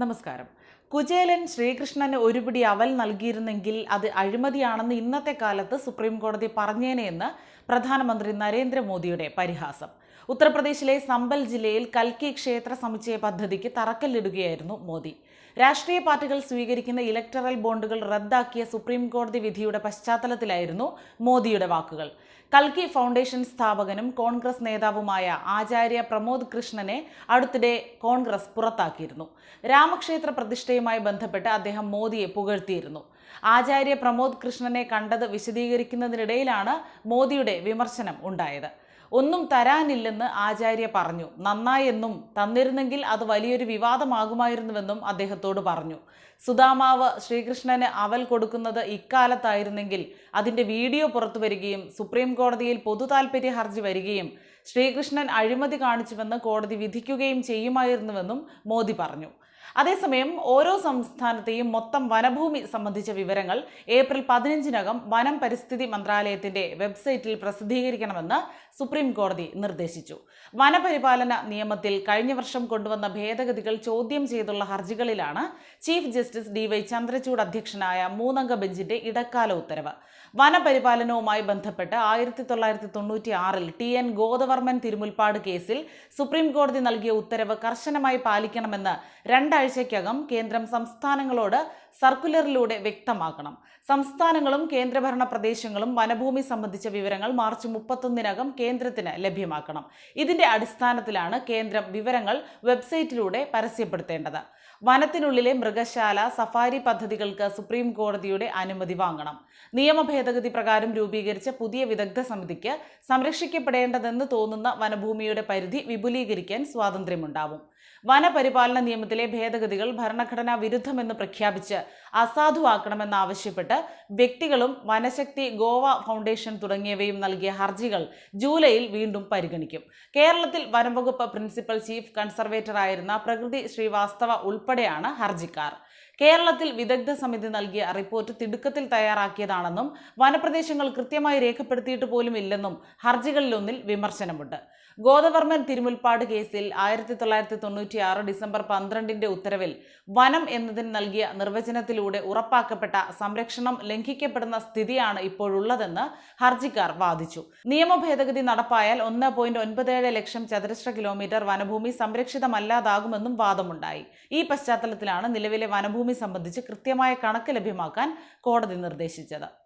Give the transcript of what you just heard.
നമസ്കാരം. കുചേലൻ ശ്രീകൃഷ്ണന് ഒരുപിടി അവൽ നൽകിയിരുന്നെങ്കിൽ അത് അഴിമതിയാണെന്ന് ഇന്നത്തെ കാലത്ത് സുപ്രീം കോടതി പറഞ്ഞേനെയെന്ന് പ്രധാനമന്ത്രി നരേന്ദ്രമോദിയുടെ പരിഹാസം. ഉത്തർപ്രദേശിലെ സമ്പൽ ജില്ലയിൽ കൽക്കി ക്ഷേത്ര സമുച്ചയ പദ്ധതിക്ക് തറക്കല്ലിടുകയായിരുന്നു മോദി. രാഷ്ട്രീയ പാർട്ടികൾ സ്വീകരിക്കുന്ന ഇലക്ടറൽ ബോണ്ടുകൾ റദ്ദാക്കിയ സുപ്രീം കോടതി വിധിയുടെ പശ്ചാത്തലത്തിലായിരുന്നു മോദിയുടെ വാക്കുകൾ. കൽക്കി ഫൗണ്ടേഷൻ സ്ഥാപകനും കോൺഗ്രസ് നേതാവുമായ ആചാര്യ പ്രമോദ് കൃഷ്ണനെ അടുത്തിടെ കോൺഗ്രസ് പുറത്താക്കിയിരുന്നു. രാമക്ഷേത്ര പ്രതിഷ്ഠയുമായി ബന്ധപ്പെട്ട് അദ്ദേഹം മോദിയെ പുകഴ്ത്തിയിരുന്നു. ആചാര്യ പ്രമോദ് കൃഷ്ണനെ കണ്ടത് വിശദീകരിക്കുന്നതിനിടയിലാണ് മോദിയുടെ വിമർശനം ഉണ്ടായത്. ഒന്നും തരാനില്ലെന്ന് ആചാര്യ പറഞ്ഞു. നന്നായെന്നും തന്നിരുന്നെങ്കിൽ അത് വലിയൊരു വിവാദമാകുമായിരുന്നുവെന്നും അദ്ദേഹത്തോട് പറഞ്ഞു. സുദാമാവ് ശ്രീകൃഷ്ണന് അവൽ കൊടുക്കുന്നത് ഇക്കാലത്തായിരുന്നെങ്കിൽ അതിന്റെ വീഡിയോ പുറത്തു വരികയും സുപ്രീം കോടതിയിൽ പൊതു താൽപ്പര്യ ഹർജി വരികയും ശ്രീകൃഷ്ണൻ അഴിമതി കാണിച്ചുവെന്ന് കോടതി വിധിക്കുകയും ചെയ്യുമായിരുന്നുവെന്നും മോദി പറഞ്ഞു. അതേസമയം ഓരോ സംസ്ഥാനത്തെയും മൊത്തം വനഭൂമി സംബന്ധിച്ച വിവരങ്ങൾ ഏപ്രിൽ പതിനഞ്ചിനകം വനം പരിസ്ഥിതി മന്ത്രാലയത്തിന്റെ വെബ്സൈറ്റിൽ പ്രസിദ്ധീകരിക്കണമെന്ന് സുപ്രീം കോടതി നിർദ്ദേശിച്ചു. വനപരിപാലന നിയമത്തിൽ കഴിഞ്ഞ വർഷം കൊണ്ടുവന്ന ഭേദഗതികൾ ചോദ്യം ചെയ്തുള്ള ഹർജികളിലാണ് chief justice D Y Chandrachud അധ്യക്ഷനായ മൂന്നംഗ ബെഞ്ചിന്റെ ഇടക്കാല ഉത്തരവ്. വനപരിപാലനവുമായി ബന്ധപ്പെട്ട് ആയിരത്തി തൊള്ളായിരത്തി തൊണ്ണൂറ്റി ആറിൽ ടി എൻ ഗോദവർമ്മൻ തിരുമുൽപ്പാട് കേസിൽ സുപ്രീം കോടതി നൽകിയ ഉത്തരവ് കർശനമായി പാലിക്കണമെന്ന് രണ്ടാഴ്ചയ്ക്കകം കേന്ദ്രം സംസ്ഥാനങ്ങളോട് സർക്കുലറിലൂടെ വ്യക്തമാക്കണം. സംസ്ഥാനങ്ങളും കേന്ദ്രഭരണ പ്രദേശങ്ങളും വനഭൂമി സംബന്ധിച്ച വിവരങ്ങൾ മാർച്ച് മുപ്പത്തൊന്നിനകം കേന്ദ്രത്തിന് ലഭ്യമാക്കണം. ഇതിന്റെ അടിസ്ഥാനത്തിലാണ് കേന്ദ്രം വിവരങ്ങൾ വെബ്സൈറ്റിലൂടെ പരസ്യപ്പെടുത്തേണ്ടത്. വനത്തിനുള്ളിലെ മൃഗശാല സഫാരി പദ്ധതികൾക്ക് സുപ്രീം കോടതിയുടെ അനുമതി വാങ്ങണം. നിയമ ഭേദഗതി പ്രകാരം രൂപീകരിച്ച പുതിയ വിദഗ്ധ സമിതിക്ക് സംരക്ഷിക്കപ്പെടേണ്ടതെന്ന് തോന്നുന്ന വനഭൂമിയുടെ പരിധി വിപുലീകരിക്കാൻ സ്വാതന്ത്ര്യമുണ്ടാവും. വനപരിപാലന നിയമത്തിലെ ഭേദഗതികൾ ഭരണഘടനാ വിരുദ്ധമെന്ന് പ്രഖ്യാപിച്ച് അസാധുവാക്കണമെന്നാവശ്യപ്പെട്ട് വ്യക്തികളും വനശക്തി ഗോവ ഫൗണ്ടേഷൻ തുടങ്ങിയവയും നൽകിയ ഹർജികൾ ജൂലൈയിൽ വീണ്ടും പരിഗണിക്കും. കേരളത്തിൽ വനംവകുപ്പ് പ്രിൻസിപ്പൽ ചീഫ് കൺസർവേറ്റർ ആയിരുന്ന പ്രകൃതി ശ്രീവാസ്തവ ഉൾപ്പെടെയാണ് ഹർജിക്കാർ. കേരളത്തിൽ വിദഗ്ധ സമിതി നൽകിയ റിപ്പോർട്ട് തിടുക്കത്തിൽ തയ്യാറാക്കിയതാണെന്നും വനപ്രദേശങ്ങൾ കൃത്യമായി രേഖപ്പെടുത്തിയിട്ട് പോലും ഇല്ലെന്നും ഹർജികളിലൊന്നിൽ വിമർശനമുണ്ട്. ഗോദവർമ്മൻ തിരുമുൽപ്പാട് കേസിൽ ആയിരത്തി തൊള്ളായിരത്തി തൊണ്ണൂറ്റി ആറ് ഡിസംബർ പന്ത്രണ്ടിന്റെ ഉത്തരവിൽ വനം എന്നതിന് നൽകിയ നിർവചനത്തിലൂടെ ഉറപ്പാക്കപ്പെട്ട സംരക്ഷണം ലംഘിക്കപ്പെടുന്ന സ്ഥിതിയാണ് ഇപ്പോഴുള്ളതെന്ന് ഹർജിക്കാർ വാദിച്ചു. നിയമ ഭേദഗതി നടപ്പായാൽ ഒന്ന് പോയിന്റ് ഒൻപതേഴ് ലക്ഷം ചതുരശ്ര കിലോമീറ്റർ വനഭൂമി സംരക്ഷിതമല്ലാതാകുമെന്നും വാദമുണ്ടായി. ഈ പശ്ചാത്തലത്തിലാണ് നിലവിലെ വനഭൂമി സംബന്ധിച്ച് കൃത്യമായ കണക്ക് ലഭ്യമാക്കാൻ കോടതി നിർദ്ദേശിച്ചത്